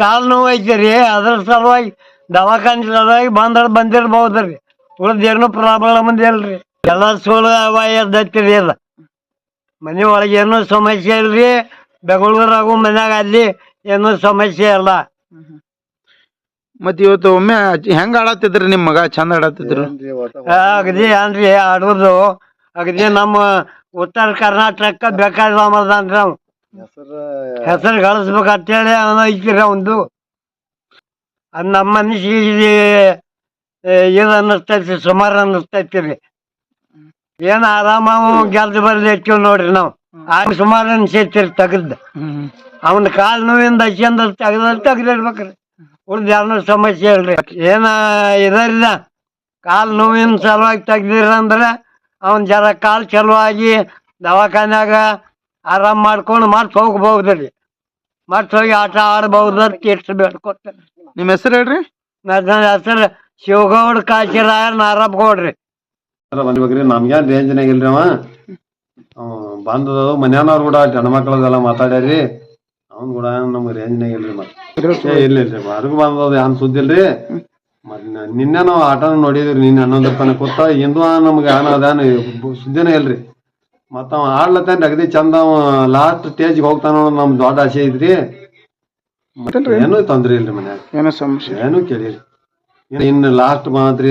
ಕಾಲು ನೋವು ಐತಿ ರೀ ಅದ್ರ ಸಲುವಾಗಿ ದವಾಖಾನೆ ಸಲುವಾಗಿ ಬಂದ್ರೆ ಬಂದಿರ್ಬೋದು ರೀ. ಉಳ್ದೇನು ಏನೂ ಪ್ರಾಬ್ಲಮ್ ಇಲ್ರಿ. ಎಲ್ಲ ಸೋಲು ಎದ್ದೈತಿ ರೀ ಅದ ಮನೆ ಒಳಗೆ ಏನೂ ಸಮಸ್ಯೆ ಇಲ್ರಿ ಬೆಂಗಳೂರಾಗು ಮನ್ಯಾಗ ಅಲ್ಲಿ ಏನೂ ಸಮಸ್ಯೆ ಇಲ್ಲ. ಮತ್ತೆ ಇವತ್ತು ಒಮ್ಮೆ ಹೆಂಗ್ ಆಡತ್ತಿದ್ರಿ ನಿಮ್ ಮಗ? ಚಂದ ಆಡತ್ತಿದ್ರು? ಅಗದಿ ಏನ್ರಿ ಆಡೋದು. ಅಗದಿ ನಮ್ಮ ಉತ್ತರ ಕರ್ನಾಟಕ ಬೇಕಾದನ್ರಿ ಅವ್. ಹೆಸರು ಗಳಿಸ್ಬೇಕಂತೇಳಿ ಅವನ ಐತಿರ ಒಂದು. ಅದು ನಮ್ಮ ಮನಸ್ಸಿಗೆ ಇದು ಅನ್ನಿಸ್ತೈತಿ ಸುಮಾರು ಅನ್ನಿಸ್ತೈತಿ ರೀ. ಏನು ಆರಾಮ ಗೆಲ್ದು ಬರ್ಲಿ ಹೆಚ್ಚು ನೋಡ್ರಿ ನಾವು. ಆಗ ಸುಮಾರು ಅನ್ಸೈತಿ ತೆಗ್ದು. ಅವನ ಕಾಲು ನೋವಿಂದ ಹಚ್ಚಿಂದ ತೆಗ್ದ ತೆಗ್ದಿರ್ಬೇಕ್ರಿ. ಉಳ್ದ ಯಾರನ್ನೂ ಸಮಸ್ಯೆ ಇಲ್ರಿ. ಏನ ಇದರಿಂದ ಕಾಲು ನೋವಿನ ಸಲುವಾಗಿ ತೆಗ್ದಿರ ಅಂದ್ರೆ ಅವನ್ ಜರ ಕಾಲು ಚಲುವಾಗಿ ದವಾಖಾನ್ಯಾಗ ಆರಾಮ್ ಮಾಡ್ಕೊಂಡು ಮತ್ತೆ ಹೋಗ್ಬಹುದ್ರಿ ಮತ್ತೆ ಹೋಗಿ ಆಟ ಆಡಬಹುದು ಅಂತ ಎಷ್ಟು ಬೇಡ್ಕೊತಾರೆ ನಿಮ್ ಹೆಸರು ಹೇಳ್ರಿ? ನನ್ನ ಹೆಸರು ಶಿವಗೌಡ ಕಾಶಿರಾಯ ನಾರಪ್ಪ ಗೌಡ್ರಿ ಬಂದ್ಬೇಕ್ರಿ ನಮ್ಗೇನ್ ರೇಂಜ್ನಾಗ ಇಲ್ರಿ ಅವ? ಅವ ಬಂದದ ಮನ್ಯಾನವ್ರು ಕೂಡ ಹೆಣ್ಮಕ್ಳದೆಲ್ಲ ಮಾತಾಡ್ಯಾರಿ. ಅವ್ನ್ ಕೂಡ ನಮ್ಗೆ ರೇಂಜ್ನಾಗ ಇಲ್ರಿ ಮತ್ತೆ. ಏ ಇಲ್ಲ ಇಲ್ರಿ ಅದಕ್ಕೆ ಬಂದದ ಏನ್ ಸುದ್ದಿ ಇಲ್ರಿ? ಮತ್ ನಿನ್ನೆ ನಾವು ಆಟನ ನೋಡಿದ್ರಿ ನಿನ್ನೆ ಹನ್ನೊಂದು ರೂಪಾಯಿ ಕೂತ ಇಂದು ನಮ್ಗೆ ಯಾನ ಅದ ಸುದ್ದಿನೇ ಇಲ್ರಿ. ಮತ್ತ ಅವ ಆಡ್ಲತ್ತಾನ ಅಗದಿ ಚಂದ ಅವ ಲಾಸ್ಟ್ ಸ್ಟೇಜ್ಗೆ ಹೋಗ್ತಾನ ನಮ್ ದೊಡ್ಡ ಆಸೆ ಐತ್ರಿ. ಏನು ಏನೂ ತೊಂದ್ರೆ ಇಲ್ರಿ ಮನ್ಯಾಗ. ಏನೋ ಸಮಸ್ಯೆ ಏನು ಕೇಳಿರಿ ಇನ್ನು ಲಾಸ್ಟ್ ಮಾತ್ರಿ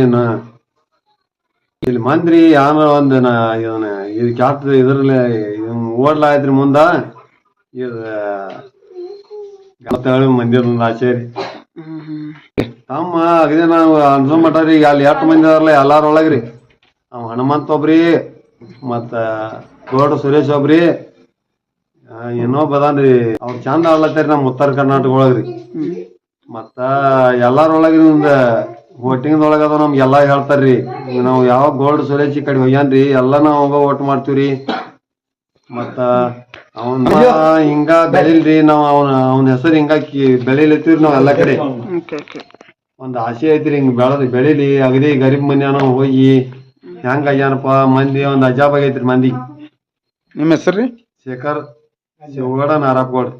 ಇಲ್ಲಿ ಮಂದ್ರಿ ಯಾನ ಒಂದ್ ನಾ ಇದು ಕ್ಯಾಪ್ ಇದ್ರಲ್ಲಿ ಓಡ್ಲಾಯ್ತ್ರಿ ಮುಂದ ಇದು ಒಂದು ಆಸೆ ರೀ. ತಮ್ಮ ಅಗದಿ ನಾವು ಅನ್ಸೋ ಮಟ್ಟ ರೀ ಅಲ್ಲಿ ಎಷ್ಟು ಮಂದಿ ಅದಾರಲ್ಲ ಎಲ್ಲಾರ ಒಳಗ್ರಿ. ಅವ್ ಹನುಮಂತ ಒಬ್ರಿ ಮತ್ತ ಗೌಡ ಸುರೇಶ್ ಒಬ್ರಿ ಏನೋ ಇನ್ನೊಬ್ಬ ಅವ್ರ ಅವ್ರು ಚಂದ ಆಡ್ಲತ್ತಾರಿ ನಮ್ಮ ಉತ್ತರ ಕರ್ನಾಟಕ ಒಳಗ್ರಿ ಮತ್ತ ಎಲ್ಲಾರೊಳಗೆ ನಿಮ್ದ ಒಟ್ಟಿಂಗದೊಳಗ ಅದಾವ ನಮ್ಗೆ ಎಲ್ಲಾ ಹೇಳ್ತಾರ್ರಿ. ನಾವು ಯಾವ ಗೋಲ್ಡ್ ಸುರೇಶ್ ಈ ಕಡೆ ಹೋಗ್ಯಾನ್ರಿ ಎಲ್ಲ ನಾವು ಹೋಗ ಓಟ್ ಮಾಡ್ತೀವ್ರಿ. ಮತ್ತ ಅವನ್ ಹಿಂಗ ಬೆಳಿಲ್ರಿ ನಾವ್ ಅವನ ಅವನ ಹೆಸರು ಹಿಂಗ ಬೆಳಿಲತ್ತೀವ್ರಿ ನಾವ್ ಎಲ್ಲಾ ಕಡೆ. ಒಂದ್ ಆಸೆ ಐತ್ರಿ ಹಿಂಗ್ ಬೆಳದ್ ಬೆಳಿಲಿ ಅಗದಿ ಗರೀಬ್ ಮನ್ಯಾನ ಹೋಗಿ ಹೆಂಗ ಆಗ್ಯಾನಪ್ಪ? ಮಂದಿ ಒಂದ್ ಅಜಾಬ್ ಆಗೈತ್ರಿ ಮಂದಿ. ನಿಮ್ಮ ಹೆಸರು ರೀ? ಶೇಖರ್ ಶಿವಗೌಡ ನಾರಾಪ್ಗೌಡ್.